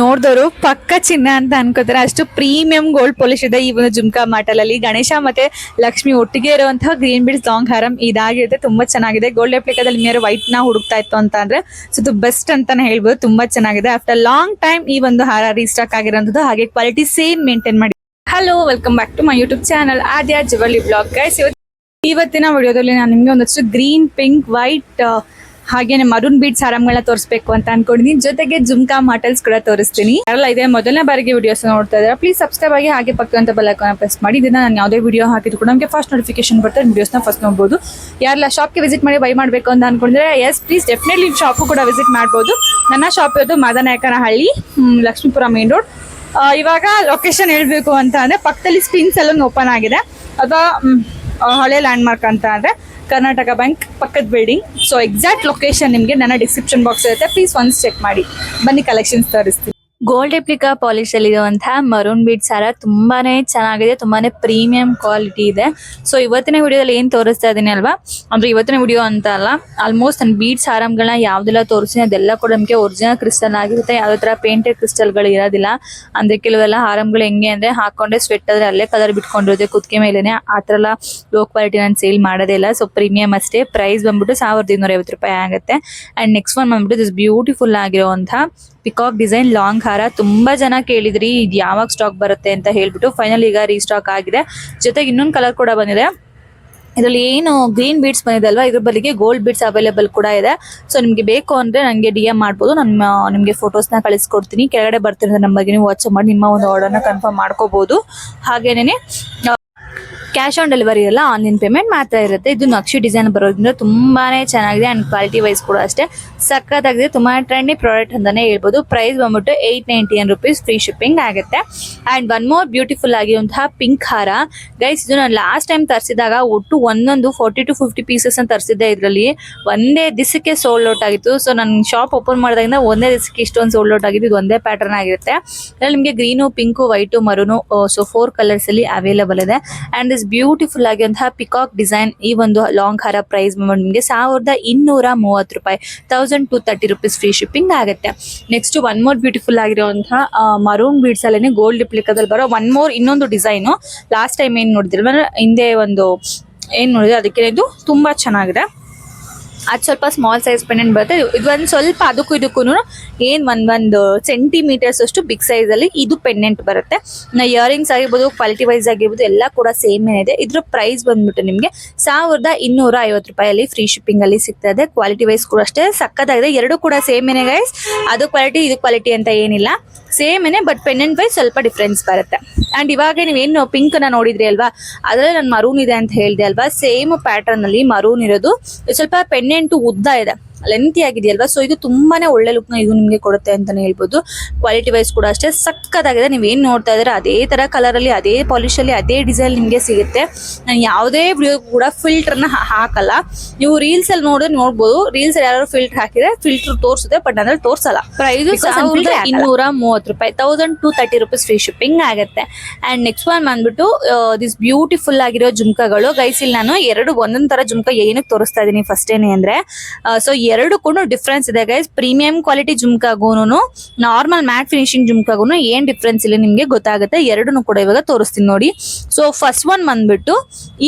ನೋಡಿದವರು ಪಕ್ಕ ಚಿನ್ನ ಅಂತ ಅನ್ಕೋತಾರೆ. ಅಷ್ಟು ಪ್ರೀಮಿಯಂ ಗೋಲ್ಡ್ ಪಾಲಿಶ್ ಇದೆ ಈ ಒಂದು ಜುಮ್ಕಾ ಮಾಟಲಲ್ಲಿ. ಗಣೇಶ ಮತ್ತೆ ಲಕ್ಷ್ಮಿ ಒಟ್ಟಿಗೆ ಇರುವಂತಹ ಗ್ರೀನ್ ಬಿಡ್ಸ್ ಲಾಂಗ್ ಹಾರಂ ಇದಾಗಿರುತ್ತೆ. ತುಂಬಾ ಚೆನ್ನಾಗಿದೆ. ಗೋಲ್ಡ್ ಎಪ್ಲಿಕಾದಲ್ಲಿ ಮೇರೆ ವೈಟ್ನ ಹುಡುಕ್ತಾ ಇತ್ತು ಅಂತ ಅಂದ್ರೆ ಸೊ ಇದು ಬೆಸ್ಟ್ ಅಂತಾನೆ ಹೇಳ್ಬೋದು. ತುಂಬಾ ಚೆನ್ನಾಗಿದೆ. ಆಫ್ಟರ್ ಲಾಂಗ್ ಟೈಮ್ ಈ ಒಂದು ಹಾರ ರೀಸ್ಟಾಕ್ ಆಗಿರೋದು ಹಾಗೆ ಕ್ವಾಲಿಟಿ ಸೇಮ್ ಮೇಂಟೈನ್ ಮಾಡಿ. Hello welcome back to my YouTube channel Aadya ಜವಳಿ ಬ್ಲಾಗ್ ಗೈಸ್ ಇವತ್ತಿನ ವಿಡಿಯೋದಲ್ಲಿ ನಾನು ನಿಮಗೆ ಒಂದಷ್ಟು ಗ್ರೀನ್ ಪಿಂಕ್ ವೈಟ್ ಹಾಗೇನೆ ಮರೂನ್ ಬೀಡ್ಸ್ ಆರಾಮ್ಗಳನ್ನ ತೋರಿಸ್ಬೇಕು ಅಂತ ಅನ್ಕೊಂಡಿದ್ದೀನಿ ಜೊತೆಗೆ ಜುಮ್ಕಾ ಮಾಟಲ್ಸ್ ಕೂಡ ತೋರಿಸ್ತೀನಿ. ಯಾರಲ್ಲ ಇದೆ, ಮೊದಲನೇ ಬಾರಿಗೆ ವಿಡಿಯೋಸ್ ನೋಡ್ತಾ ಇದ್ದಾರೆ ಪ್ಲೀಸ್ ಸಬ್ಸ್ಕ್ರೈಬ್ ಆಗಿ ಹಾಗೆ ಪಕ್ಕದಂತ ಬೆಲ್ಲೈಕಾನ್ ಪ್ರೆಸ್ ಮಾಡಿ. ಇದನ್ನ ನಾನು ಯಾವುದೇ ವಿಡಿಯೋ ಹಾಕಿದ್ರು ಕೂಡ ನಮಗೆ ಫಸ್ಟ್ ನೋಟಿಫಿಕೇಶನ್ ಬರ್ತದೆ ವಿಡಿಯೋಸ್ನ ಫಸ್ಟ್ ನೋಡ್ಬೋದು. ಯಾರೆಲ್ಲ ಶಾಪ್ಗೆ ವಿಸಿಟ್ ಮಾಡಿ ಬೈ ಮಾಡಬೇಕು ಅಂತ ಅನ್ಕೊಂಡಿದ್ರೆ ಎಸ್ ಪ್ಲೀಸ್ ಡೆಫಿನೆಟ್ಲಿ ಶಾಪು ಕೂಡ ವಿಸಿಟ್ ಮಾಡ್ಬೋದು. ನನ್ನ ಶಾಪ್ ಇರೋದು ಮಾದನಾಯಕನಹಳ್ಳಿ ಲಕ್ಷ್ಮೀಪುರ ಮೇನ್ ರೋಡ್ ಇವಾಗ ಲೊಕೇಶನ್ ಹೇಳಬೇಕು ಅಂತ ಅಂದರೆ ಪಕ್ಕದಲ್ಲಿ ಸ್ಪಿನ್ ಸಲೂನ್ ಓಪನ್ ಆಗಿದೆ. ಅಥವಾ ಹಳೆ ಲ್ಯಾಂಡ್ ಮಾರ್ಕ್ ಅಂತ ಅಂದ್ರೆ ಕರ್ನಾಟಕ ಬ್ಯಾಂಕ್ ಪಕ್ಕದ ಬಿಲ್ಡಿಂಗ್ ಸೊ ಎಕ್ಸಾಕ್ಟ್ ಲೊಕೇಶನ್ ನಿಮಗೆ ನನ್ನ ಡಿಸ್ಕ್ರಿಪ್ಷನ್ ಬಾಕ್ಸ್ ಇರುತ್ತೆ. ಪ್ಲೀಸ್ ಒನ್ಸ್ ಚೆಕ್ ಮಾಡಿ. ಬನ್ನಿ ಕಲೆಕ್ಷನ್ಸ್ ತೋರಿಸ್ತೀನಿ. ಗೋಲ್ಡ್ ಎಪ್ಲಿಕಾ ಪಾಲಿಶ್ ಅಲ್ಲಿ ಇರುವಂತಹ ಮರೂನ್ ಬೀಡ್ ಸಾರ ತುಂಬಾನೇ ಚೆನ್ನಾಗಿದೆ, ತುಂಬಾನೇ ಪ್ರೀಮಿಯಂ ಕ್ವಾಲಿಟಿ ಇದೆ. ಸೊ ಇವತ್ತಿನ ವಿಡಿಯೋದಲ್ಲಿ ಏನ್ ತೋರಿಸ್ತಾ ಇದೀನಿ ಅಲ್ವಾ? ಅಂದ್ರೆ ಇವತ್ತಿನ ವಿಡಿಯೋ ಅಂತ ಅಲ್ಲ ಆಲ್ಮೋಸ್ಟ್ ನನ್ನ ಬೀಡ್ಸ್ ಹಾರಮ್ಗಳನ್ನ ಯಾವ್ದೆಲ್ಲ ತೋರಿಸಿ ಅದೆಲ್ಲ ಕೂಡ ನಮಗೆ ಒರಿಜಿನಲ್ ಕ್ರಿಸ್ಟಲ್ ಆಗಿರುತ್ತೆ. ಯಾವ್ದೇ ತರ ಪೇಂಟೆಡ್ ಕ್ರಿಸ್ಟಲ್ಗಳು ಇರೋದಿಲ್ಲ. ಅಂದ್ರೆ ಕೆಲವೆಲ್ಲ ಹಾರಮ್ಗಳು ಹೆಂಗೆ ಅಂದ್ರೆ ಹಾಕೊಂಡೆ ಸ್ವೆಟ್ ಆದ್ರೆ ಅಲ್ಲೇ ಕಲರ್ ಬಿಟ್ಕೊಂಡಿರುತ್ತೆ, ಕುತ್ತಿಗೆ ಮೇಲೆನೆ. ಆ ಥರ ಎಲ್ಲ ಲೋ ಕ್ವಾಲಿಟಿ ನಾನು ಸೇಲ್ ಮಾಡೋದೇ ಇಲ್ಲ. ಸೊ ಪ್ರೀಮಿಯಂ ಅಷ್ಟೇ. ಪ್ರೈಸ್ ಬಂದ್ಬಿಟ್ಟು ಸಾವಿರದ ಇನ್ನೂರ ಐವತ್ತು ರೂಪಾಯಿ ಆಗುತ್ತೆ. ಅಂಡ್ ನೆಕ್ಸ್ಟ್ ಒನ್ ಬಂದ್ಬಿಟ್ಟು ದಿಸ್ ಬ್ಯೂಟಿಫುಲ್ ಆಗಿರುವಂತಹ ಪಿಕಾಕ್ ಡಿಸೈನ್ ಲಾಂಗ್ ಹಾರ ತುಂಬಾ ಜನ ಕೇಳಿದ್ರಿ, ಇದು ಯಾವಾಗ ಸ್ಟಾಕ್ ಬರುತ್ತೆ ಅಂತ ಹೇಳ್ಬಿಟ್ಟು ಫೈನಲ್ ಈಗ ರೀಸ್ಟಾಕ್ ಆಗಿದೆ. ಜೊತೆಗೆ ಇನ್ನೊಂದು ಕಲರ್ ಕೂಡ ಬಂದಿದೆ. ಇದರಲ್ಲಿ ಏನು ಗ್ರೀನ್ ಬೀಡ್ಸ್ ಬಂದಿದೆ ಅಲ್ವಾ? ಇದ್ರ ಬದಲಿಗೆ ಗೋಲ್ಡ್ ಬೀಡ್ಸ್ ಅವೈಲೇಬಲ್ ಕೂಡ ಇದೆ. ಸೊ ನಿಮಗೆ ಬೇಕು ಅಂದ್ರೆ ನನಗೆ ಡಿ ಎಂ ಮಾಡ್ಬೋದು. ನಾನು ನಿಮಗೆ ಫೋಟೋಸ್ನ ಕಳಿಸ್ಕೊಡ್ತೀನಿ. ಕೆಳಗಡೆ ಬರ್ತಿರೋ ನಂಬರ್ಗೆ ನೀವು ವಾಟ್ಸಪ್ ಮಾಡಿ, ನಿಮ್ಮ ಒಂದು ಆರ್ಡರ್ನ ಕನ್ಫರ್ಮ್ ಮಾಡ್ಕೋಬಹುದು ಹಾಗೇನೆ ಕ್ಯಾಶ್ ಆನ್ ಡೆಲಿವರಿ ಇರಲ್ಲ ಆನ್ಲೈನ್ ಪೇಮೆಂಟ್ ಮಾತ್ರ ಇರುತ್ತೆ. ಇದು ನಕ್ಷಿ ಡಿಸೈನ್ ಬರೋದ್ರಿಂದ ತುಂಬಾನೇ ಚೆನ್ನಾಗಿದೆ ಆ್ಯಂಡ್ ಕ್ವಾಲಿಟಿ ವೈಸ್ ಕೂಡ ಅಷ್ಟೇ. ಸಖತ್ತಾಗಿದೆ ತುಂಬಾ ಟ್ರೆಂಡಿ ಪ್ರಾಡಕ್ಟ್ ಅಂತಾನೆ ಹೇಳ್ಬೋದು. ಪ್ರೈಸ್ ಬಂದ್ಬಿಟ್ಟು ಏಯ್ಟ್ ನೈಂಟಿ ಎನ್ ರುಪೀಸ್ ಫ್ರೀ ಶಿಪ್ಪಿಂಗ್ ಆಗುತ್ತೆ. ಅಂಡ್ ಒನ್ ಮೋರ್ ಬ್ಯೂಟಿಫುಲ್ ಆಗಿರುವಂತಹ ಪಿಂಕ್ ಹಾರ. ಗೈಸ್ ಇದು ನಾನು ಲಾಸ್ಟ್ ಟೈಮ್ ತರಿಸಿದಾಗ ಒಟ್ಟು ಒಂದೊಂದು ಫೋರ್ಟಿ ಟು ಫಿಫ್ಟಿ ಪೀಸಸ್ ಅಂತ ತರಿಸಿದ್ದೆ ಇದರಲ್ಲಿ. ಒಂದೇ ದಿಸಕ್ಕೆ ಸೋಲ್ಡ್ ಔಟ್ ಆಗಿತ್ತು. ಸೊ ನಾನು ಶಾಪ್ ಓಪನ್ ಮಾಡಿದಾಗಿಂದ ಒಂದೇ ದಿಸಕ್ಕೆ ಇಷ್ಟೊಂದು ಸೋಲ್ಡ್ ಔಟ್ ಆಗಿದ್ದು ಇದು ಒಂದೇ ಪ್ಯಾಟರ್ನ್ ಆಗಿರುತ್ತೆ. ಅದರಲ್ಲಿ ನಿಮಗೆ green pink white maroon so four colours ಅಲ್ಲಿ ಅವೈಲೇಬಲ್ ಇದೆ. ಅಂಡ್ ದಿಸ್ ಬ್ಯೂಟಿಫುಲ್ ಆಗಿರುವಂತಹ ಪಿಕಾಕ್ ಡಿಸೈನ್ ಈ ಒಂದು ಲಾಂಗ್ ಹಾರ ಪ್ರೈಸ್ ನಿಮಗೆ ಸಾವಿರದ ಇನ್ನೂರ ಮೂವತ್ತು ರೂಪಾಯಿ thousand two thirty rupees free shipping ಆಗುತ್ತೆ. ನೆಕ್ಸ್ಟ್ ಒನ್ ಮೋರ್ ಬ್ಯೂಟಿಫುಲ್ ಆಗಿರುವಂತಹ ಮರೂನ್ ಬೀಡ್ಸ್ ಅಲ್ಲೇ ಗೋಲ್ಡ್ ಡಿಪ್ಲಿಕದಲ್ಲಿ ಬರೋ ಒನ್ ಮೋರ್ ಇನ್ನೊಂದು ಡಿಸೈನು ಲಾಸ್ಟ್ ಟೈಮ್ ಏನು ನೋಡಿದ್ರಲ್ಲ ಹಿಂದೆ ಒಂದು, ಏನು ನೋಡಿದ್ರೆ? ಅದಕ್ಕೆ ಇದು ತುಂಬಾ ಚೆನ್ನಾಗಿದೆ. ಅದು ಸ್ವಲ್ಪ ಸ್ಮಾಲ್ ಸೈಜ್ ಪೆಂಡೆಂಟ್ ಬರುತ್ತೆ. ಇದು ಒಂದು ಸ್ವಲ್ಪ ಅದಕ್ಕೂ ಇದಕ್ಕೂ ಏನು ಒಂದ್ ಒಂದು ಸೆಂಟಿಮೀಟರ್ಸ್ ಅಷ್ಟು ಬಿಗ್ ಸೈಜ್ ಅಲ್ಲಿ ಇದು ಪೆಂಡೆಂಟ್ ಬರುತ್ತೆ. ಇಯರಿಂಗ್ಸ್ ಆಗಿರ್ಬೋದು ಕ್ವಾಲಿಟಿ ವೈಸ್ ಆಗಿರ್ಬೋದು, ಎಲ್ಲ ಕೂಡ ಸೇಮ್ ಏನಿದೆ ಇದ್ರ ಪ್ರೈಸ್ ಬಂದ್ಬಿಟ್ಟು ನಿಮಗೆ ಸಾವಿರದ ಇನ್ನೂರ ಐವತ್ತು ರೂಪಾಯಲ್ಲಿ ಫ್ರೀ ಶಿಪ್ಪಿಂಗ್ ಅಲ್ಲಿ ಸಿಗ್ತದೆ. ಕ್ವಾಲಿಟಿ ವೈಸ್ ಕೂಡ ಅಷ್ಟೇ, ಸಕ್ಕತ್ತಾಗಿದೆ. ಎರಡು ಕೂಡ ಸೇಮ್ ಏನೇ ಗೈಸ್ ಅದು ಕ್ವಾಲಿಟಿ ಇದು ಕ್ವಾಲಿಟಿ ಅಂತ ಏನಿಲ್ಲ. ಸೇಮ್ ಏನೇ ಬಟ್ ಪೆಂಡೆಂಟ್ ವೈಸ್ ಸ್ವಲ್ಪ ಡಿಫ್ರೆನ್ಸ್ ಬರುತ್ತೆ. ಅಂಡ್ ಇವಾಗ ನೀವೇನು ಪಿಂಕ್ನ ನೋಡಿದ್ರಿ ಅಲ್ವಾ? ಅದರಲ್ಲಿ ನಾನು ಮರೂನ್ ಇದೆ ಅಂತ ಹೇಳಿದೆ ಅಲ್ವಾ? ಸೇಮ್ ಪ್ಯಾಟರ್ನ್ ಅಲ್ಲಿ ಮರೂನ್ ಇರೋದು. ಸ್ವಲ್ಪ ಪೆಂಡೆಂಟು ಉದ್ದ ಇದೆ. ಲೆಂತಿ ಆಗಿದೆಯಲ್ವಾ? ಸೊ ಇದು ತುಂಬಾನೇ ಒಳ್ಳೆ ಲುಕ್ನ ಇದು ನಿಮಗೆ ಕೊಡುತ್ತೆ ಅಂತಾನೆ ಹೇಳ್ಬೋದು. ಕ್ವಾಲಿಟಿ ವೈಸ್ ಕೂಡ ಅಷ್ಟೇ. ಸಕ್ಕತ್ತಾಗಿದೆ ಏನ್ ನೋಡ್ತಾ ಇದ್ರೆ ಅದೇ ತರ ಕಲರ್ ಅಲ್ಲಿ ಅದೇ ಪಾಲಿಶ್ ಅಲ್ಲಿ ಅದೇ ಡಿಸೈನ್ ನಿಮಗೆ ಸಿಗುತ್ತೆ. ನಾನು ಯಾವುದೇ ವಿಡಿಯೋ ಕೂಡ ಫಿಲ್ಟರ್ನ ಹಾಕಲ್ಲ. ನೀವು ರೀಲ್ಸ್ ಅಲ್ಲಿ ನೋಡಿದ್ರೆ ನೋಡ್ಬೋದು. ರೀಲ್ಸ್ ಅಲ್ಲಿ ಯಾರು ಫಿಲ್ಟರ್ ಹಾಕಿದ್ರೆ ಫಿಲ್ಟರ್ ತೋರಿಸುತ್ತೆ ಬಟ್ ಅದ್ರಲ್ಲಿ ತೋರ್ಸಲ್ಲ. ಪ್ರೈಸ್. ಇನ್ನೂರ ಮೂವತ್ತು ರೂಪಾಯಿ thousand two thirty rupees free shipping ಆಗುತ್ತೆ. ಅಂಡ್ ನೆಕ್ಸ್ಟ್ ಒನ್ ಬಂದ್ಬಿಟ್ಟು ದಿಸ್ ಬ್ಯೂಟಿಫುಲ್ ಆಗಿರೋ ಜುಮ್ಕಗಳು. ಗೈಸಿಲ್ ಇಲ್ಲಿ ನಾನು ಎರಡು ಒಂದೊಂದ್ ತರ ಜುಮ್ಕ ಏನಕ್ಕೆ ತೋರಿಸ್ತಾ ಇದೀನಿ ಫಸ್ಟ್ ಏನೇ ಅಂದ್ರೆ ಸೊ ಎರಡು ಕೂಡ ಡಿಫ್ರೆನ್ಸ್ ಇದೆ ಗೈಸ್ ಪ್ರೀಮಿಯಂ ಕ್ವಾಲಿಟಿ ಜುಮ್ಕಾಗೂನು ನಾರ್ಮಲ್ ಮ್ಯಾಟ್ ಫಿನಿಶಿಂಗ್ ಜುಮ್ಕಾಗೂನು ಏನ್ ಡಿಫ್ರೆನ್ಸ್ ಇಲ್ಲ ನಿಮ್ಗೆ ಗೊತ್ತಾಗುತ್ತೆ. ಎರಡನ್ನೂ ಕೂಡ ಇವಾಗ ತೋರಿಸ್ತೀನಿ ನೋಡಿ. ಸೊ ಫಸ್ಟ್ ಒನ್ ಬಂದ್ಬಿಟ್ಟು,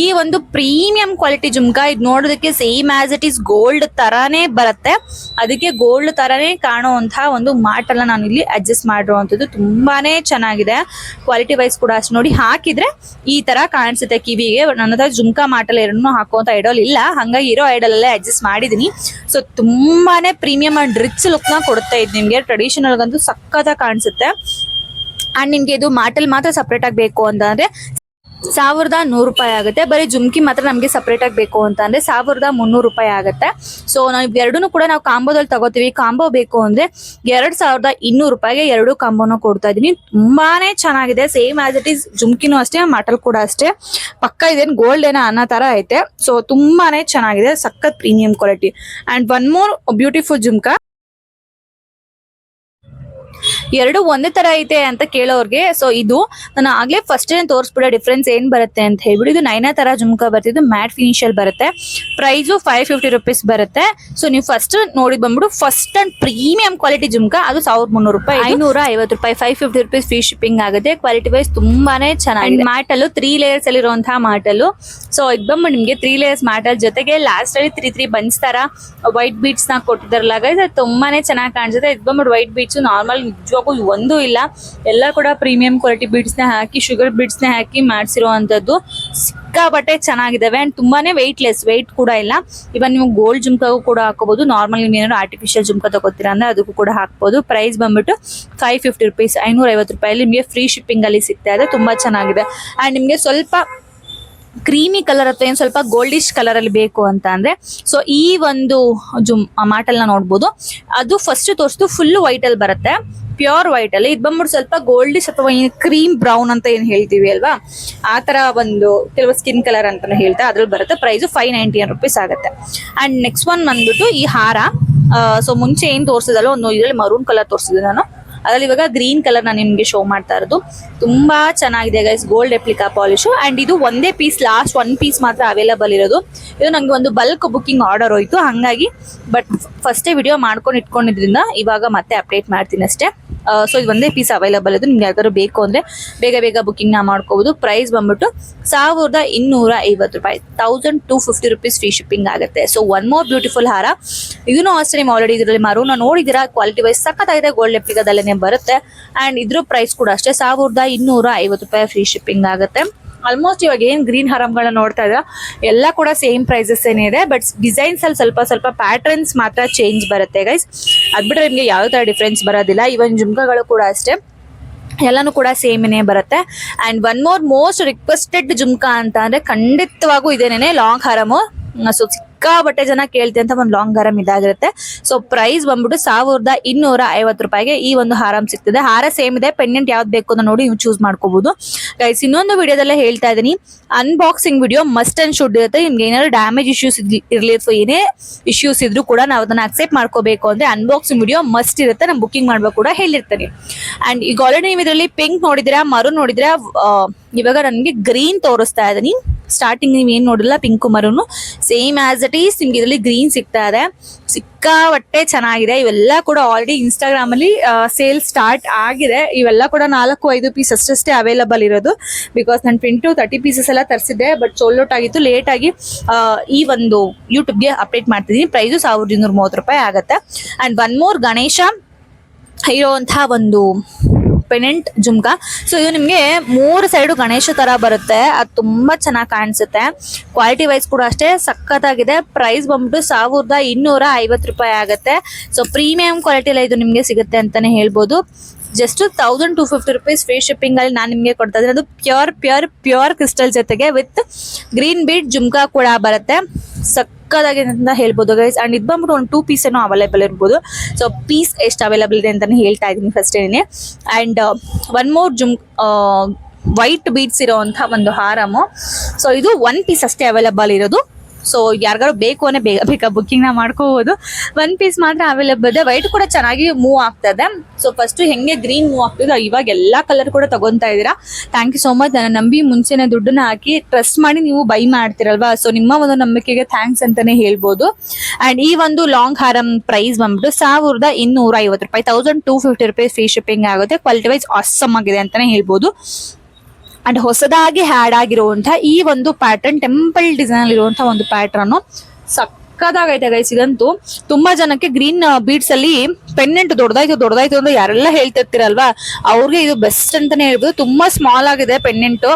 ಈ ಒಂದು ಪ್ರೀಮಿಯಂ ಕ್ವಾಲಿಟಿ ಜುಮ್ಕಾ ಇದು ನೋಡೋದಕ್ಕೆ same as it is gold ತರಾನೇ ಬರುತ್ತೆ. ಅದಕ್ಕೆ ಗೋಲ್ಡ್ ತರಾನೇ ಕಾಣುವಂತಹ ಒಂದು ಮಾಟ್ ಅಲ್ಲ ನಾನು ಇಲ್ಲಿ ಅಡ್ಜಸ್ಟ್ ಮಾಡಿರುವಂತದ್ದು ತುಂಬಾನೇ ಚೆನ್ನಾಗಿದೆ. ಕ್ವಾಲಿಟಿ ವೈಸ್ ಕೂಡ ಅಷ್ಟು ನೋಡಿ ಹಾಕಿದ್ರೆ ಈ ತರ ಕಾಣಿಸುತ್ತೆ ಕಿವಿಗೆ. ನನ್ನ ಹತ್ರ ಜುಮ್ಕಾ ಮಾಟಲ್ ಎರಡನ್ನೂ ಹಾಕುವಂತ ಐಡಲ್ ಇಲ್ಲ. ಹಂಗಾಗಿ ಇರೋ ಐಡಲ್ ಅಲ್ಲೇ ಅಡ್ಜಸ್ಟ್ ಮಾಡಿದೀನಿ ಸೊ ತುಂಬಾನೇ ಪ್ರೀಮಿಯಂ ಅಂಡ್ ರಿಚ್ ಲುಕ್ನ ಕೊಡುತ್ತೆ ಇದು ನಿಮ್ಗೆ. ಟ್ರೆಡಿಷನಲ್ ಗಂತೂ ಸಕ್ಕತ್ತಾಗಿ ಕಾಣಿಸುತ್ತೆ. ಅಂಡ್ ನಿಮ್ಗೆ ಇದು ಮಾಟಲ್ ಮಾತ್ರ ಸಪ್ರೇಟ್ ಆಗಿ ಬೇಕು ಅಂತ ಅಂದ್ರೆ ಸಾವಿರದ ನೂರು ರೂಪಾಯಿ ಆಗುತ್ತೆ. ಬರೀ ಜುಮ್ಕಿ ಮಾತ್ರ ನಮಗೆ ಸಪ್ರೇಟ್ ಆಗಿ ಬೇಕು ಅಂತ ಅಂದ್ರೆ ಸಾವಿರದ ಮುನ್ನೂರು ರೂಪಾಯಿ ಆಗುತ್ತೆ. ಸೊ ನಾವು ಎರಡನ್ನೂ ಕೂಡ ನಾವು ಕಾಂಬೋದಲ್ಲಿ ತಗೋತೀವಿ. ಕಾಂಬೋ ಬೇಕು ಅಂದ್ರೆ ಎರಡ್ ಸಾವಿರದ ಇನ್ನೂರು ರೂಪಾಯಿಗೆ ಎರಡು ಕಾಂಬೋನ ಕೊಡ್ತಾ ಇದೀನಿ. ತುಂಬಾನೇ ಚೆನ್ನಾಗಿದೆ. ಸೇಮ್ ಆಸ್ ಇಟ್ ಈಸ್ ಜುಮ್ಕಿನೂ ಅಷ್ಟೇ, ಮಟಲ್ ಕೂಡ ಅಷ್ಟೇ. ಪಕ್ಕ ಇದೇನು ಗೋಲ್ಡ್ ಏನೋ ಅನ್ನೋ ತರ ಐತೆ. ಸೊ ತುಂಬಾನೇ ಚೆನ್ನಾಗಿದೆ. ಸಖತ್ premium quality and one more beautiful jhumka. ಎರಡು ಒಂದೇ ತರ ಐತೆ ಅಂತ ಕೇಳೋರ್ಗೆ. ಸೊ ಇದು ನಾನು ಆಗ್ಲೇ ಫಸ್ಟ್ ಏನ್ ತೋರಿಸ್ಬಿಡೋ ಡಿಫ್ರೆನ್ಸ್ ಏನ್ ಬರುತ್ತೆ ಅಂತ ಹೇಳ್ಬಿಟ್ಟು ಇದು ನೈನಾ ತರ ಜುಮ್ಕಾ ಬರ್ತಿದ್ದು ಮ್ಯಾಟ್ ಫಿನಿಶ್ ಅಲ್ಲಿ ಬರುತ್ತೆ. ಪ್ರೈಸು ಫೈವ್ ಫಿಫ್ಟಿ ರುಪೀಸ್ ಬರುತ್ತೆ. ಸೊ ನೀವು ಫಸ್ಟ್ ನೋಡಿ ಬಂದ್ಬಿಟ್ಟು first and premium quality jhumka. ಅದು ಸಾವಿರದ ಮುನ್ನೂರು ರೂಪಾಯಿ ಐನೂರ ಐವತ್ತು ರೂಪಾಯಿ. Five fifty rupees free shipping ಆಗುತ್ತೆ. ಕ್ವಾಲಿಟಿ ವೈಸ್ ತುಂಬಾನೇ ಚೆನ್ನಾಗಿದೆ. ಮ್ಯಾಟ್ ಅಲ್ಲೂ ತ್ರೀ ಲೇಯರ್ಸ್ ಅಲ್ಲಿ ಇರುವಂತಹ ಸೊ ಇದು ಬಂದ್ಬಿಟ್ಟು ನಿಮಗೆ ತ್ರೀ ಲೇಯರ್ಸ್ ಮ್ಯಾಟ್ ಅಲ್ಲಿ ಜೊತೆಗೆ ಲಾಸ್ಟ್ ಅಲ್ಲಿ ತ್ರೀ ತ್ರೀ ಬನ್ಸ್ ತರ ವೈಟ್ ಬೀಟ್ಸ್ನ ಕೊಟ್ಟಿದ್ರಲ್ಲಾಗ ಅದು ತುಂಬಾನೇ ಚೆನ್ನಾಗಿ ಕಾಣಿಸುತ್ತೆ. ಇದು ಬಂದ್ಬಿಟ್ಟು ವೈಟ್ ಬೀಟ್ಸ್ ನಾರ್ಮಲ್ ನಿಜವಾಗೂ ಒಂದೂ ಇಲ್ಲ. ಎಲ್ಲ ಕೂಡ ಪ್ರೀಮಿಯಂ ಕ್ವಾಲಿಟಿ ಬೀಡ್ಸ್ನ ಹಾಕಿ ಶುಗರ್ ಬೀಡ್ಸ್ನ ಹಾಕಿ ಮಾಡಿಸಿರುವಂತದ್ದು ಸಿಕ್ಕಾಪಟ್ಟೆ ಚೆನ್ನಾಗಿದ್ದಾವೆ ಅಂಡ್ ತುಂಬಾನೇ ವೆಯ್ಟ್ಲೆಸ್ ವೆಯ್ಟ್ ಕೂಡ ಇಲ್ಲ. ಇವನ್ ನೀವು ಗೋಲ್ಡ್ ಜುಮ್ಕಾಗೂ ಕೂಡ ಹಾಕೋಬಹುದು ನಾರ್ಮಲ್ ಏನಾದ್ರು ಆರ್ಟಿಫಿಷಿಯಲ್ ಜುಮ್ಕಾ ತಗೋತೀರಾ ಅಂದ್ರೆ ಅದಕ್ಕೂ ಕೂಡ ಹಾಕ್ಬೋದು. ಪ್ರೈಸ್ ಬಂದ್ಬಿಟ್ಟು ಫೈವ್ ಫಿಫ್ಟಿ ರುಪೀಸ್ ಐನೂರ ಐವತ್ತು ರೂಪಾಯಲ್ಲಿ ನಿಮಗೆ ಫ್ರೀ ಶಿಪ್ಪಿಂಗ್ ಅಲ್ಲಿ ಸಿಗ್ತಾ ಇದೆ. ತುಂಬಾ ಚೆನ್ನಾಗಿದೆ. ಅಂಡ್ ನಿಮಗೆ ಸ್ವಲ್ಪ ಕ್ರೀಮಿ ಕಲರ್ ಅಥವಾ ಏನು ಸ್ವಲ್ಪ ಗೋಲ್ಡಿಶ್ ಕಲರ್ ಅಲ್ಲಿ ಬೇಕು ಅಂತ ಅಂದ್ರೆ ಸೊ ಈ ಒಂದು ಜುಮ್ ಮಾಟಲ್ನ ನೋಡ್ಬೋದು. ಅದು ಫಸ್ಟ್ ತೋರಿಸ್ತು ಫುಲ್ ವೈಟ್ ಅಲ್ಲಿ ಬರುತ್ತೆ. ಪ್ಯೂರ್ ವೈಟ್ ಅಲ್ಲಿ. ಇದು ಬಂದ್ಬಿಟ್ಟು ಸ್ವಲ್ಪ ಗೋಲ್ಡಿಶ್ ಅಥವಾ ಕ್ರೀಮ್ ಬ್ರೌನ್ ಅಂತ ಏನ್ ಹೇಳ್ತೀವಿ ಅಲ್ವಾ? ಆ ತರ ಒಂದು ಕೆಲವು ಸ್ಕಿನ್ ಕಲರ್ ಅಂತ ಹೇಳ್ತಾ ಅದ್ರಲ್ಲಿ ಬರುತ್ತೆ. ಪ್ರೈಸ್ ಫೈವ್ ನೈಂಟಿ ರುಪೀಸ್ ಆಗುತ್ತೆ. ಅಂಡ್ ನೆಕ್ಸ್ಟ್ ಒನ್ ಬಂದ್ಬಿಟ್ಟು ಈ ಹಾರ. ಸೊ ಮುಂಚೆ ಏನ್ ತೋರಿಸಿದಲ್ಲ ಒಂದು ಇದರಲ್ಲಿ ಮರೂನ್ ಕಲರ್ ತೋರಿಸಿದೆ ನಾನು. ಅದ್ರಲ್ಲಿ ಇವಾಗ ಗ್ರೀನ್ ಕಲರ್ ನಾನು ನಿಮ್ಗೆ ಶೋ ಮಾಡ್ತಾ ಇರೋದು. ತುಂಬಾ ಚೆನ್ನಾಗಿದೆ ಗೈಸ್ ಗೋಲ್ಡ್ ಎಪ್ಲಿಕಾ ಪಾಲಿಶು ಅಂಡ್ ಇದು ಒಂದೇ ಪೀಸ್ ಲಾಸ್ಟ್ ಒನ್ ಪೀಸ್ ಮಾತ್ರ ಅವೈಲಬಲ್ ಇರೋದು. ಇದು ನಂಗೆ ಒಂದು ಬಲ್ಕ್ ಬುಕ್ಕಿಂಗ್ ಆರ್ಡರ್ ಹೋಯ್ತು. ಹಂಗಾಗಿ ಬಟ್ ಫಸ್ಟೇ ವಿಡಿಯೋ ಮಾಡ್ಕೊಂಡು ಇಟ್ಕೊಂಡಿದ್ರಿಂದ ಇವಾಗ ಮತ್ತೆ ಅಪ್ಡೇಟ್ ಮಾಡ್ತೀನಿ ಅಷ್ಟೇ. ಸೊ ಇದು ಒಂದೇ ಪೀಸ್ ಅವೈಲಬಲ್ ಇದು ನಿಮ್ಗೆ ಯಾವ್ದಾದ್ರು ಬೇಕು ಅಂದ್ರೆ ಬೇಗ ಬೇಗ ಬುಕ್ಕಿಂಗ್ನ ಮಾಡ್ಕೋಬಹುದು ಪ್ರೈಸ್ ಬಂದ್ಬಿಟ್ಟು ಸಾವಿರದ ಇನ್ನೂರ ಐವತ್ತು ರೂಪಾಯಿ. Thousand two fifty rupees free shipping ಆಗುತ್ತೆ. ಸೊ ಒನ್ ಮೋರ್ ಬ್ಯೂಟಿಫುಲ್ ಹಾರ. ಇದನ್ನು ಅಷ್ಟೇ ನೀವು ಆಲ್ರೆಡಿ ಇದರಲ್ಲಿ ಮರೂನ ನೋಡಿದಿರಾ ಕ್ವಾಲಿಟಿ ವೈಸ್ ಸಖತ್ತಾಗಿದೆ. ಗೋಲ್ಡ್ ಲೆಪ್ಪಿಗದಲ್ಲೇ ಬರುತ್ತೆ. ಅಂಡ್ ಇದ್ರ ಪ್ರೈಸ್ ಕೂಡ ಅಷ್ಟೇ ಸಾವಿರದ ಇನ್ನೂರ ಐವತ್ತು ರೂಪಾಯಿ ಫ್ರೀ ಶಿಪ್ಪಿಂಗ್ ಆಗುತ್ತೆ. ಆಲ್ಮೋಸ್ಟ್ ಇವಾಗ ಏನ್ ಗ್ರೀನ್ ಹರಮ್ಗಳನ್ನ ನೋಡ್ತಾ ಇದ್ರ ಎಲ್ಲ ಕೂಡ ಸೇಮ್ ಪ್ರೈಸಸ್ ಏನಿದೆ ಬಟ್ ಡಿಸೈನ್ಸ್ ಅಲ್ಲಿ ಸ್ವಲ್ಪ ಸ್ವಲ್ಪ ಪ್ಯಾಟರ್ನ್ಸ್ ಮಾತ್ರ ಚೇಂಜ್ ಬರುತ್ತೆ ಗೈಸ್ ಅದ್ಬಿಟ್ರೆ ನಿಮ್ಗೆ ಯಾವ ತರ ಡಿಫ್ರೆನ್ಸ್ ಬರೋದಿಲ್ಲ ಇವನ್ ಜುಮ್ಕಗಳು ಕೂಡ ಅಷ್ಟೇ. ಎಲ್ಲಾನು ಕೂಡ ಸೇಮ್ನೇ ಬರುತ್ತೆ. And one more most requested jhumka ಅಂತ ಅಂದ್ರೆ ಖಂಡಿತವಾಗೂ ಇದೇನೇನೆ ಲಾಂಗ್ ಹರಮು ಸೊ ಸಿಕ್ಕಾಬಟ್ಟೆ ಜನ ಕೇಳ್ತಿ ಅಂತ ಒಂದು ಲಾಂಗ್ ಹಾರಂ ಇದಾಗಿರುತ್ತೆ. ಸೊ ಪ್ರೈಸ್ ಬಂದ್ಬಿಟ್ಟು ಸಾವಿರದ ಇನ್ನೂರ ಐವತ್ತು ರೂಪಾಯಿಗೆ ಈ ಒಂದು ಹಾರಂ ಸಿಗ್ತದೆ. ಹಾರ ಸೇಮ್ ಇದೆ. ಪೆಂಡೆಂಟ್ ಯಾವ್ದು ಬೇಕು ಅಂತ ನೋಡಿ ನೀವು ಚೂಸ್ ಮಾಡ್ಕೋಬಹುದು ಗೈಸ್ ಇನ್ನೊಂದು ವಿಡಿಯೋದಲ್ಲೇ ಹೇಳ್ತಾ ಇದೀನಿ. Unboxing video must and should ಇರುತ್ತೆ. ನಿಮ್ಗೆ ಏನಾದ್ರು ಡ್ಯಾಮೇಜ್ ಇಶ್ಯೂಸ್ ಇರ್ಲಿ ಅಥವಾ ಏನೇ ಇಶ್ಯೂಸ್ ಇದ್ರು ಕೂಡ ನಾವು ಅದನ್ನ ಅಕ್ಸೆಪ್ಟ್ ಮಾಡ್ಕೋಬೇಕು ಅಂದ್ರೆ ಅನ್ಬಾಕ್ಸಿಂಗ್ ವಿಡಿಯೋ ಮಸ್ಟ್ ಇರುತ್ತೆ. ನಾನು ಬುಕಿಂಗ್ ಮಾಡ್ಬೇಕು ಕೂಡ ಹೇಳಿರ್ತೀನಿ. ಅಂಡ್ ಈಗ ಆಲ್ರೆಡಿ ನೀವು ಇದರಲ್ಲಿ ಪಿಂಕ್ ನೋಡಿದ್ರೆ ಮರು ನೋಡಿದ್ರೆ ಇವಾಗ ನನಗೆ ಗ್ರೀನ್ ತೋರಿಸ್ತಾ ಇದ್ದೀನಿ ಸ್ಟಾರ್ಟಿಂಗ್ ನೀವು ಏನು ನೋಡಿಲ್ಲ pink maroon same as it is ನಿಮ್ಗೆ ಇದರಲ್ಲಿ ಗ್ರೀನ್ ಸಿಗ್ತಾ ಇದೆ. ಸಿಕ್ಕಾಪಟ್ಟೆ ಚೆನ್ನಾಗಿದೆ. ಇವೆಲ್ಲ ಕೂಡ ಆಲ್ರೆಡಿ ಇನ್ಸ್ಟಾಗ್ರಾಮಲ್ಲಿ ಸೇಲ್ ಸ್ಟಾರ್ಟ್ ಆಗಿದೆ. ಇವೆಲ್ಲ ಕೂಡ ನಾಲ್ಕು, ಐದು ಪೀಸ್ ಅಷ್ಟಷ್ಟೇ ಅವೈಲಬಲ್ ಇರೋದು. ಬಿಕಾಸ್ ನಾನು ಪ್ರಿಂಟು ತರ್ಟಿ ಪೀಸಸ್ ಎಲ್ಲ ತರಿಸಿದ್ದೆ ಬಟ್ ಸೋಲ್ಔಟ್ ಔಟ್ ಆಗಿತ್ತು. ಲೇಟಾಗಿ ಈ ಒಂದು ಯೂಟ್ಯೂಬ್ಗೆ ಅಪ್ಡೇಟ್ ಮಾಡ್ತಿದ್ದೀನಿ. ಪ್ರೈಸು ಸಾವಿರದ ಇನ್ನೂರ ಮೂವತ್ತು ರೂಪಾಯಿ ಆಗುತ್ತೆ. ಅಂಡ್ ಒನ್ ಮೋರ್ ಗಣೇಶ, ಇರುವಂತಹ ಒಂದು ಪೆನೆಂಟ್ ಜುಮ್ಕಾ. ಸೊ ಇದು ನಿಮಗೆ ಮೂರು ಸೈಡು ಗಣೇಶ ತರ ಬರುತ್ತೆ. ಅದು ತುಂಬಾ ಚೆನ್ನಾಗಿ ಕಾಣಿಸುತ್ತೆ. ಕ್ವಾಲಿಟಿ ವೈಸ್ ಕೂಡ ಅಷ್ಟೇ ಸಖತ್ತಾಗಿದೆ. ಪ್ರೈಸ್ ಬಂದ್ಬಿಟ್ಟು ಸಾವಿರದ ಇನ್ನೂರ ಐವತ್ತು ರೂಪಾಯಿ ಆಗುತ್ತೆ. ಸೊ ಪ್ರೀಮಿಯಂ ಕ್ವಾಲಿಟಿ ಎಲ್ಲ ಇದು ನಿಮಗೆ ಸಿಗುತ್ತೆ ಅಂತಾನೆ ಹೇಳ್ಬೋದು. Just thousand two fifty rupees free shipping ಅಲ್ಲಿ ನಾನು ನಿಮಗೆ ಕೊಡ್ತಾ ಇದ್ದೀನಿ. ಅದು ಪ್ಯೂರ್ ಪ್ಯೂರ್ ಪ್ಯೂರ್ ಕ್ರಿಸ್ಟಲ್ ಜೊತೆಗೆ ವಿತ್ ಗ್ರೀನ್ ಬೀಟ್ ಜುಮ್ಕಾ ಕೂಡ ಬರುತ್ತೆ. ಸಕ್ಕದಾಗಿದೆ ಅಂತ ಹೇಳ್ಬೋದು ಗೈಸ್ ಅಂಡ್ ಇದು ಬಂದ್ಬಿಟ್ಟು ಒಂದು ಟೂ ಪೀಸ್ ಏನೋ ಅವೈಲೇಬಲ್ ಇರ್ಬೋದು. ಸೊ ಪೀಸ್ ಎಷ್ಟು ಅವೈಲೇಬಲ್ ಇದೆ ಅಂತಲೇ ಹೇಳ್ತಾ ಇದ್ದೀನಿ ಫಸ್ಟ್ ಏನೇ ಅಂಡ್ ಒನ್ ಮೋರ್ ಜುಮ್ ವೈಟ್ ಬೀಟ್ಸ್ ಇರೋವಂಥ ಒಂದು ಹಾರಮು. ಸೊ ಇದು ಒನ್ ಪೀಸ್ ಅಷ್ಟೇ ಅವೈಲೇಬಲ್ ಇರೋದು. ಸೊ ಯಾರಿಗಾರು ಬೇಕು ಅನ್ನೇ ಬೇಗ ಬೇಗ ಬುಕ್ಕಿಂಗ್ನ ಮಾಡ್ಕೋಬಹುದು ಒನ್ ಪೀಸ್ ಮಾತ್ರ ಅವೈಲೇಬಲ್ ಇದೆ. ವೈಟ್ ಕೂಡ ಚೆನ್ನಾಗಿ ಮೂವ್ ಆಗ್ತದೆ. ಸೊ ಫಸ್ಟ್ ಹೆಂಗೆ ಗ್ರೀನ್ ಮೂವ್ ಆಗ್ತದೆ, ಇವಾಗ ಎಲ್ಲಾ ಕಲರ್ ಕೂಡ ತಗೊಂತಾ ಇದ್ದೀರಾ. ಥ್ಯಾಂಕ್ ಯು ಸೋ ಮಚ್ ನನ್ನ ನಂಬಿ ಮುಂಚೆನೆ ದುಡ್ಡನ್ನ ಹಾಕಿ ಟ್ರಸ್ಟ್ ಮಾಡಿ ನೀವು ಬೈ ಮಾಡ್ತಿರಲ್ವಾ? ಸೊ ನಿಮ್ಮ ಒಂದು ನಂಬಿಕೆಗೆ ಥ್ಯಾಂಕ್ಸ್ ಅಂತಾನೆ ಹೇಳ್ಬೋದು. ಅಂಡ್ ಈ ಒಂದು ಲಾಂಗ್ ಹಾರಂ ಪ್ರೈಸ್ ಬಂದ್ಬಿಟ್ಟು ಸಾವಿರದ ಇನ್ನೂರ ಐವತ್ತು ರೂಪಾಯಿ thousand two fifty rupees free shipping ಆಗುತ್ತೆ. ಕ್ವಾಲಿಟಿ ವೈಸ್ ಆಸಮ್ ಆಗಿದೆ ಅಂತಾನೆ ಹೇಳ್ಬೋದು. ಅಂಡ್ ಹೊಸದಾಗಿ ಹ್ಯಾಡ್ ಆಗಿರುವಂತಹ ಈ ಒಂದು ಪ್ಯಾಟರ್ನ್ ಟೆಂಪಲ್ ಡಿಸೈನ್ ಅಲ್ಲಿ ಇರುವಂತಹ ಒಂದು ಪ್ಯಾಟರ್ನ್ ಸಕ್ಕದಾಗೈತೆ ಗೈಸ್ ಇದಂತೂ ತುಂಬಾ ಜನಕ್ಕೆ ಗ್ರೀನ್ ಬೀಡ್ಸ್ ಅಲ್ಲಿ ಪೆಂಡೆಂಟ್ ದೊಡ್ಡದಾಯ್ತು ದೊಡ್ಡದಾಯ್ತು ಅಂತ ಯಾರೆಲ್ಲ ಹೇಳ್ತಿರ್ತೀರಲ್ವಾ? ಅವ್ರಿಗೆ ಇದು ಬೆಸ್ಟ್ ಅಂತಾನೆ ಹೇಳ್ಬೋದು. ತುಂಬಾ ಸ್ಮಾಲ್ ಆಗಿದೆ ಪೆಂಡೆಂಟ್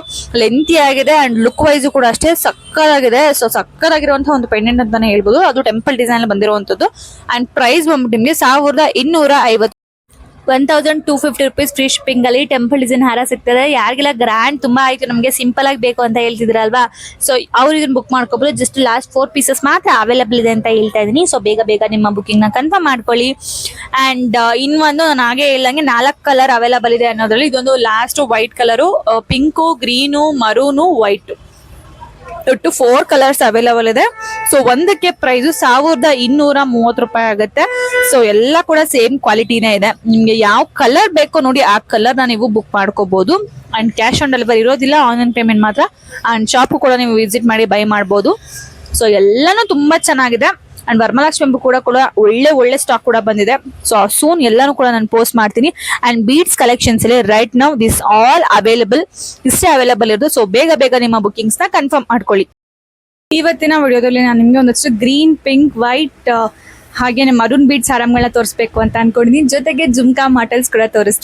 ಲೆಂತಿ ಆಗಿದೆ ಅಂಡ್ ಲುಕ್ ವೈಸ್ ಕೂಡ ಅಷ್ಟೇ ಸಕ್ಕದಾಗಿದೆ. ಸೊ ಸಕ್ಕದಾಗಿರುವಂತಹ ಒಂದು ಪೆಂಡೆಂಟ್ ಅಂತಾನೆ ಹೇಳ್ಬೋದು. ಅದು ಟೆಂಪಲ್ ಡಿಸೈನ್ ಬಂದಿರುವಂತದ್ದು ಅಂಡ್ ಪ್ರೈಸ್ ಬಂದ್ಬಿಟ್ಟು ನಿಮಗೆ ಸಾವಿರದ ಇನ್ನೂರ one thousand two fifty rupees free shipping ಅಲ್ಲಿ ಟೆಂಪಲ್ ಡಿಸೈನ್ ಹಾರ ಸಿಗ್ತದೆ. ಯಾರಿಗೆಲ್ಲ ಗ್ರ್ಯಾಂಡ್ ತುಂಬಾ ಆಯ್ತು, ನಮಗೆ ಸಿಂಪಲ್ ಆಗಿ ಬೇಕು ಅಂತ ಹೇಳ್ತಿದ್ರಲ್ವಾ? ಸೊ ಅವ್ರು ಇದನ್ನ ಬುಕ್ ಮಾಡ್ಕೋಬಹುದು ಜಸ್ಟ್ ಲಾಸ್ಟ್ ಫೋರ್ ಪೀಸಸ್ ಮಾತ್ರ ಅವೈಲೇಬಲ್ ಇದೆ ಅಂತ ಹೇಳ್ತಾ ಇದೀನಿ ಸೊ ಬೇಗ ಬೇಗ ನಿಮ್ಮ ಬುಕಿಂಗ್ನ ಕನ್ಫರ್ಮ್ ಮಾಡ್ಕೊಳ್ಳಿ. ಅಂಡ್ ಇನ್ನೊಂದು ನಾನು ಹಾಗೆ ಹೇಳಂಗೆ ನಾಲ್ಕು ಕಲರ್ ಅವೈಲೇಬಲ್ ಇದೆ ಅನ್ನೋದ್ರಲ್ಲಿ ಇದೊಂದು last white colour pink green maroon white ಒಟ್ಟು ಫೋರ್ ಕಲರ್ಸ್ ಅವೈಲಬಲ್ ಇದೆ. ಸೊ ಒಂದಕ್ಕೆ ಪ್ರೈಸ್ ಸಾವಿರದ ಇನ್ನೂರ ಮೂವತ್ತು ರೂಪಾಯಿ ಆಗುತ್ತೆ. ಸೊ ಎಲ್ಲ ಕೂಡ ಸೇಮ್ ಕ್ವಾಲಿಟಿನೇ ಇದೆ. ನಿಮ್ಗೆ ಯಾವ ಕಲರ್ ಬೇಕೋ ನೋಡಿ ಆ ಕಲರ್ ನೀವು ಬುಕ್ ಮಾಡ್ಕೋಬಹುದು ಅಂಡ್ ಕ್ಯಾಶ್ ಆನ್ ಡೆಲಿವರಿ ಇರೋದಿಲ್ಲ ಆನ್ಲೈನ್ ಪೇಮೆಂಟ್ ಮಾತ್ರ. ಅಂಡ್ ಶಾಪ್ ಕೂಡ ನೀವು ವಿಸಿಟ್ ಮಾಡಿ ಬೈ ಮಾಡಬಹುದು ಸೊ ಎಲ್ಲಾನು ತುಂಬಾ ಚೆನ್ನಾಗಿದೆ. ಅಂಡ್ ವರ್ಮಲಕ್ಷ್ಮಿ ಹಬ್ಬ ಕೂಡ ಕೂಡ ಒಳ್ಳೆ ಒಳ್ಳೆ ಸ್ಟಾಕ್ ಕೂಡ ಬಂದಿದೆ. ಸೊ ಸೂನ್ ಎಲ್ಲಾನು ಕೂಡ ನಾನು ಪೋಸ್ಟ್ ಮಾಡ್ತೀನಿ. ಅಂಡ್ ಬೀಟ್ಸ್ ಕಲೆಕ್ಷನ್ಸ್ ಅಲ್ಲಿ right now this all available ಇಷ್ಟೇ ಅವೈಲಬಲ್ ಇರೋದು. ಸೊ ಬೇಗ ಬೇಗ ನಿಮ್ಮ ಬುಕ್ಕಿಂಗ್ಸ್ನ ಕನ್ಫರ್ಮ್ ಮಾಡ್ಕೊಳ್ಳಿ. ಇವತ್ತಿನ ವಿಡಿಯೋದಲ್ಲಿ ನಾನು ನಿಮಗೆ ಒಂದಷ್ಟು ಗ್ರೀನ್, ಪಿಂಕ್, ವೈಟ್ ಹಾಗೇನೆ ಮರುನ್ ಬೀಡ್ಸ್ ಆರಾಮ್ಗಳನ್ನ ತೋರಿಸ್ಬೇಕು ಅಂತ ಅನ್ಕೊಂಡಿದ್ದೀನಿ ಜೊತೆಗೆ ಜುಮ್ಕಾ ಮಾಟಲ್ಸ್ ಕೂಡ ತೋರಿಸ್ತೀನಿ.